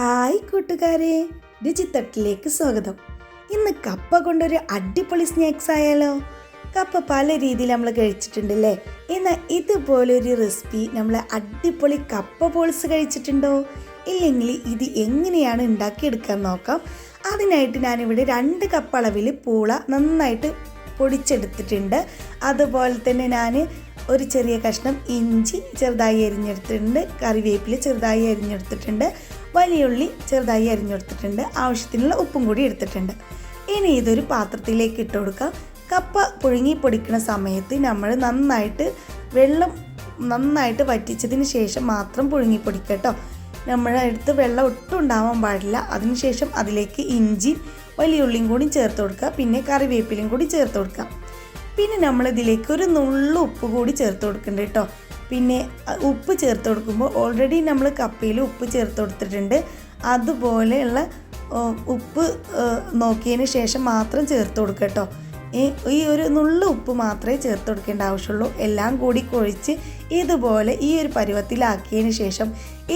Hi കൂട്ടുകാരെ രുചിത്തട്ടിലേക്ക് സ്വാഗതം. ഇന്ന് കപ്പ കൊണ്ടൊരു അടിപൊളി സ്നാക്സ് ആയാലോ? കപ്പ പല രീതിയിൽ നമ്മൾ കഴിച്ചിട്ടുണ്ടല്ലേ? എന്നാൽ ഇതുപോലൊരു റെസിപ്പി നമ്മൾ അടിപൊളി കപ്പ ബോൾസ് കഴിച്ചിട്ടുണ്ടോ? ഇല്ലെങ്കിൽ ഇത് എങ്ങനെയാണ് ഉണ്ടാക്കിയെടുക്കാൻ നോക്കാം. അതിനായിട്ട് ഞാനിവിടെ രണ്ട് കപ്പ് അളവിൽ പൂള നന്നായിട്ട് പൊടിച്ചെടുത്തിട്ടുണ്ട്. അതുപോലെ തന്നെ ഞാൻ ഒരു ചെറിയ കഷ്ണം ഇഞ്ചി ചെറുതായി അരിഞ്ഞെടുത്തിട്ടുണ്ട് കറിവേപ്പില ചെറുതായി അരിഞ്ഞെടുത്തിട്ടുണ്ട് വലിയുള്ളി ചെറുതായി അരിഞ്ഞെടുത്തിട്ടുണ്ട് ആവശ്യത്തിനുള്ള ഉപ്പും കൂടി എടുത്തിട്ടുണ്ട്. ഇനി ഇതൊരു പാത്രത്തിലേക്ക് ഇട്ട് കൊടുക്കാം. കപ്പ പുഴുങ്ങി പൊടിക്കുന്ന സമയത്ത് നമ്മൾ നന്നായിട്ട് വെള്ളം നന്നായിട്ട് വറ്റിച്ചതിന് ശേഷം മാത്രം പുഴുങ്ങി പൊടിക്കട്ടോ കേട്ടോ. നമ്മുടെ അടുത്ത് വെള്ളം ഒട്ടും ഉണ്ടാവാൻ പാടില്ല. അതിനുശേഷം അതിലേക്ക് ഇഞ്ചി വലിയ ഉള്ളിയും കൂടി ചേർത്ത് കൊടുക്കുക. പിന്നെ കറിവേപ്പിലയും കൂടി ചേർത്ത് കൊടുക്കുക. പിന്നെ നമ്മളിതിലേക്ക് ഒരു നുള്ളു ഉപ്പ് കൂടി ചേർത്ത് കൊടുക്കുന്നുണ്ട് കേട്ടോ. പിന്നെ ഉപ്പ് ചേർത്ത് കൊടുക്കുമ്പോൾ ഓൾറെഡി നമ്മൾ കപ്പയിൽ ഉപ്പ് ചേർത്ത് കൊടുത്തിട്ടുണ്ട്. അതുപോലെയുള്ള ഉപ്പ് നോക്കിയതിന് ശേഷം മാത്രം ചേർത്ത് കൊടുക്കുക കേട്ടോ. ഈ ഒരു നുള്ള ഉപ്പ് മാത്രമേ ചേർത്ത് കൊടുക്കേണ്ട ആവശ്യമുള്ളൂ. എല്ലാം കൂടി കുഴിച്ച് ഇതുപോലെ ഈ ഒരു പരുവത്തിലാക്കിയതിന് ശേഷം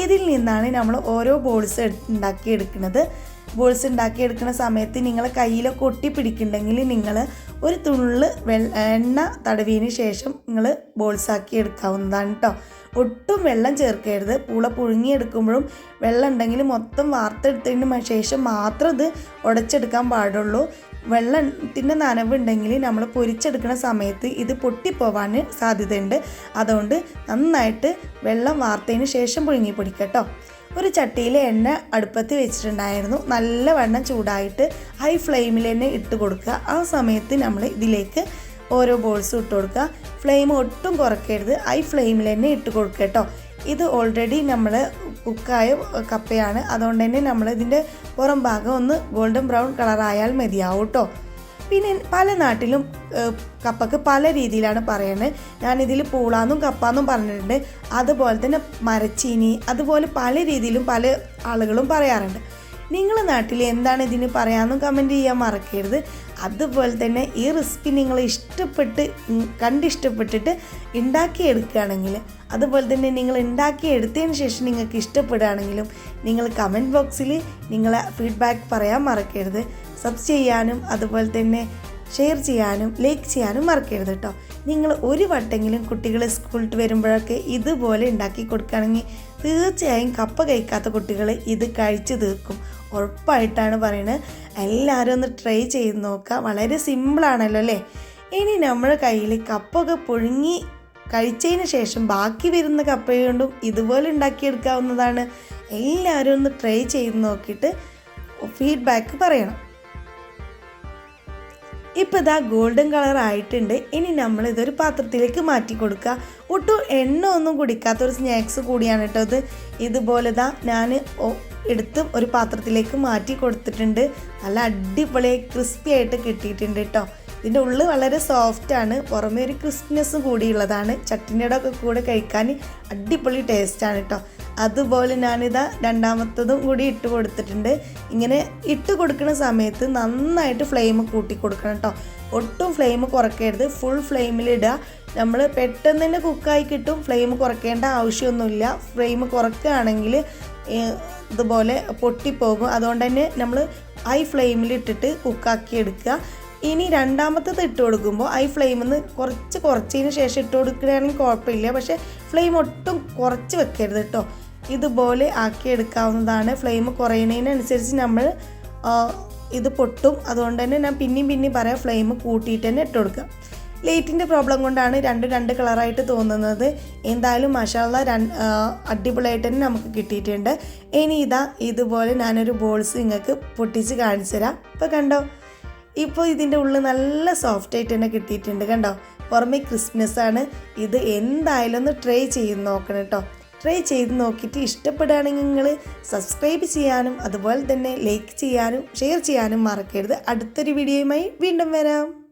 ഇതിൽ നിന്നാണ് നമ്മൾ ഓരോ ബോൾസ് ഉണ്ടാക്കിയെടുക്കുന്നത് ബോൾസ് ഉണ്ടാക്കിയെടുക്കുന്ന സമയത്ത് നിങ്ങൾ കയ്യിലൊക്കെ ഒട്ടി പിടിക്കുന്നുണ്ടെങ്കിൽ നിങ്ങൾ ഒരു തുള്ള് എണ്ണ തടവിയതിന് ശേഷം നിങ്ങൾ ബോൾസ് ആക്കി എടുക്കാവുന്നതാണ് കേട്ടോ ഒട്ടും വെള്ളം ചേർക്കരുത്. പൂള പുഴുങ്ങിയെടുക്കുമ്പോഴും വെള്ളം ഉണ്ടെങ്കിൽ മൊത്തം വാർത്തെടുത്തതിന് ശേഷം മാത്രം ഇത് ഉടച്ചെടുക്കാൻ പാടുള്ളൂ. വെള്ളത്തിന്റെ നനവുണ്ടെങ്കിൽ നമ്മൾ പൊരിച്ചെടുക്കുന്ന സമയത്ത് ഇത് പൊട്ടിപ്പോവാൻ സാധ്യതയുണ്ട്. അതുകൊണ്ട് നന്നായിട്ട് വെള്ളം വാർത്തതിന് ശേഷം പുഴുങ്ങി പിടിക്കട്ടോ കേട്ടോ ഒരു ചട്ടിയിൽ എണ്ണ അടുപ്പത്ത് വെച്ചിട്ടുണ്ടായിരുന്നു. നല്ല വണ്ണം ചൂടായിട്ട് ഹൈ ഫ്ലെയിമിൽ തന്നെ ഇട്ട് കൊടുക്കുക. ആ സമയത്ത് നമ്മൾ ഇതിലേക്ക് ഓരോ ബോൾസും ഇട്ട് കൊടുക്കുക. ഫ്ലെയിം ഒട്ടും കുറക്കരുത് ഹൈ ഫ്ലെയിമിൽ തന്നെ ഇട്ട് കൊടുക്കുക കേട്ടോ. ഇത് ഓൾറെഡി നമ്മൾ കുക്കായ കപ്പയാണ്. അതുകൊണ്ട് തന്നെ നമ്മൾ ഇതിന്റെ പുറം ഭാഗം ഒന്ന് ഗോൾഡൻ ബ്രൗൺ കളറായാൽ മതിയാവും കേട്ടോ. പിന്നെ പല നാട്ടിലും കപ്പക്ക് പല രീതിയിലാണ് പറയുന്നത് ഞാനിതിൽ പൂളാന്നും കപ്പാന്നും പറഞ്ഞിട്ടുണ്ട്. അതുപോലെ തന്നെ മരച്ചീനി അതുപോലെ പല രീതിയിലും പല ആളുകളും പറയാറുണ്ട്. നിങ്ങളുടെ നാട്ടിൽ എന്താണ് ഇതിന് പറയാമെന്നും കമന്റ് ചെയ്യാൻ മറക്കരുത്. അതുപോലെ തന്നെ ഈ റെസിപ്പി നിങ്ങൾ ഇഷ്ടപ്പെട്ട് കണ്ടിഷ്ടപ്പെട്ടിട്ട് ഉണ്ടാക്കിയെടുക്കുകയാണെങ്കിൽ അതുപോലെ തന്നെ നിങ്ങൾ ഉണ്ടാക്കിയെടുത്തതിന് ശേഷം നിങ്ങൾക്ക് ഇഷ്ടപ്പെടുകയാണെങ്കിലും നിങ്ങൾ കമന്റ് ബോക്സിൽ നിങ്ങളെ ഫീഡ്ബാക്ക് പറയാൻ മറക്കരുത്. സബ് ചെയ്യാനും അതുപോലെ തന്നെ ഷെയർ ചെയ്യാനും ലൈക്ക് ചെയ്യാനും മറക്കരുത് കേട്ടോ നിങ്ങൾ ഒരു വട്ടെങ്കിലും കുട്ടികൾ സ്കൂളിൽ വരുമ്പോഴൊക്കെ ഇതുപോലെ ഉണ്ടാക്കി കൊടുക്കുകയാണെങ്കിൽ തീർച്ചയായും കപ്പ കഴിക്കാത്ത കുട്ടികൾ ഇത് കഴിച്ചു തീർക്കും. ഉറപ്പായിട്ടാണ് പറയുന്നത് എല്ലാവരും ഒന്ന് ട്രൈ ചെയ്ത് നോക്കുക വളരെ സിമ്പിളാണല്ലോ അല്ലേ? ഇനി നമ്മുടെ കയ്യിൽ കപ്പൊക്കെ പുഴുങ്ങി കഴിച്ചതിന് ശേഷം ബാക്കി വരുന്ന കപ്പ കൊണ്ടും ഇതുപോലെ ഉണ്ടാക്കിയെടുക്കാവുന്നതാണ് എല്ലാവരും ഒന്ന് ട്രൈ ചെയ്ത് നോക്കിയിട്ട് ഫീഡ്ബാക്ക് പറയണം. ഇപ്പോൾ ഇതാ ഗോൾഡൻ കളർ ആയിട്ടുണ്ട്. ഇനി നമ്മൾ ഇതൊരു പാത്രത്തിലേക്ക് മാറ്റി കൊടുക്കുക. ഒട്ടും എണ്ണ ഒന്നും കുടിക്കാത്ത ഒരു സ്നാക്സ് കൂടിയാണ് കേട്ടോ ഇത്. ഇതുപോലെ ഇതാ ഞാൻ എടുത്ത് ഒരു പാത്രത്തിലേക്ക് മാറ്റി കൊടുത്തിട്ടുണ്ട്. നല്ല അടിപൊളിയായി ക്രിസ്പി ആയിട്ട് കിട്ടിയിട്ടുണ്ട് കേട്ടോ. ഇതിന്റെ ഉള്ളിൽ വളരെ സോഫ്റ്റ് ആണ്. പുറമേ ഒരു ക്രിസ്പിനെസ്സും കൂടിയുള്ളതാണ്. ചട്ടിനിയുടെ ഒക്കെ കൂടെ കഴിക്കാൻ അടിപൊളി ടേസ്റ്റാണ് കേട്ടോ. അതുപോലെ ഞാനിതാ രണ്ടാമത്തതും കൂടി ഇട്ട് കൊടുത്തിട്ടുണ്ട്. ഇങ്ങനെ ഇട്ട് കൊടുക്കുന്ന സമയത്ത് നന്നായിട്ട് ഫ്ലെയിം കൂട്ടി കൊടുക്കണം കേട്ടോ ഒട്ടും ഫ്ലെയിം കുറയ്ക്കരുത്. ഫുൾ ഫ്ലെയിമിലിടുക നമ്മൾ പെട്ടെന്ന് തന്നെ കുക്കായി കിട്ടും. ഫ്ലെയിം കുറയ്ക്കേണ്ട ആവശ്യമൊന്നുമില്ല. ഫ്ലെയിം കുറയ്ക്കുകയാണെങ്കിൽ ഇതുപോലെ പൊട്ടിപ്പോകും. അതുകൊണ്ട് തന്നെ നമ്മൾ ഹൈ ഫ്ലെയിമിലിട്ടിട്ട് കുക്കാക്കി എടുക്കുക. ഇനി രണ്ടാമത്തത് ഇട്ട് കൊടുക്കുമ്പോൾ ഹൈ ഫ്ലെയിമിൽ നിന്ന് കുറച്ച് കുറച്ചതിന് ശേഷം ഇട്ട് കൊടുക്കുകയാണെങ്കിൽ കുഴപ്പമില്ല. പക്ഷേ ഫ്ലെയിം ഒട്ടും കുറച്ച് വെക്കരുത് കേട്ടോ ഇതുപോലെ ആക്കിയെടുക്കാവുന്നതാണ്. ഫ്ലെയിം കുറയുന്നതിനനുസരിച്ച് നമ്മൾ ഇത് പൊട്ടും. അതുകൊണ്ട് തന്നെ ഞാൻ പിന്നെയും പിന്നെയും പറയാം ഫ്ലെയിം കൂട്ടിയിട്ട് തന്നെ ഇട്ട് കൊടുക്കുക. ലൈറ്റിന്റെ പ്രോബ്ലം കൊണ്ടാണ് രണ്ട് രണ്ട് കളറായിട്ട് തോന്നുന്നത്. എന്തായാലും മഷാള അടിപൊളിയായിട്ട് തന്നെ നമുക്ക് കിട്ടിയിട്ടുണ്ട്. ഇനി ഇതാ ഇതുപോലെ ഞാനൊരു ബോൾസ് നിങ്ങൾക്ക് പൊട്ടിച്ച് കാണിച്ചു തരാം. ഇപ്പോൾ കണ്ടോ? ഇപ്പോൾ ഇതിന്റെ ഉള്ളിൽ നല്ല സോഫ്റ്റ് ആയിട്ട് തന്നെ കിട്ടിയിട്ടുണ്ട് കണ്ടോ? പുറമേ ക്രിസ്മസ് ആണ്. ഇത് എന്തായാലും ഒന്ന് ട്രൈ ചെയ്ത് നോക്കണം കേട്ടോ. ട്രൈ ചെയ്ത് നോക്കിയിട്ട് ഇഷ്ടപ്പെടുകയാണെങ്കിൽ നിങ്ങൾ സബ്സ്ക്രൈബ് ചെയ്യാനും അതുപോലെ തന്നെ ലൈക്ക് ചെയ്യാനും ഷെയർ ചെയ്യാനും മറക്കരുത്. അടുത്തൊരു വീഡിയോയുമായി വീണ്ടും വരാം.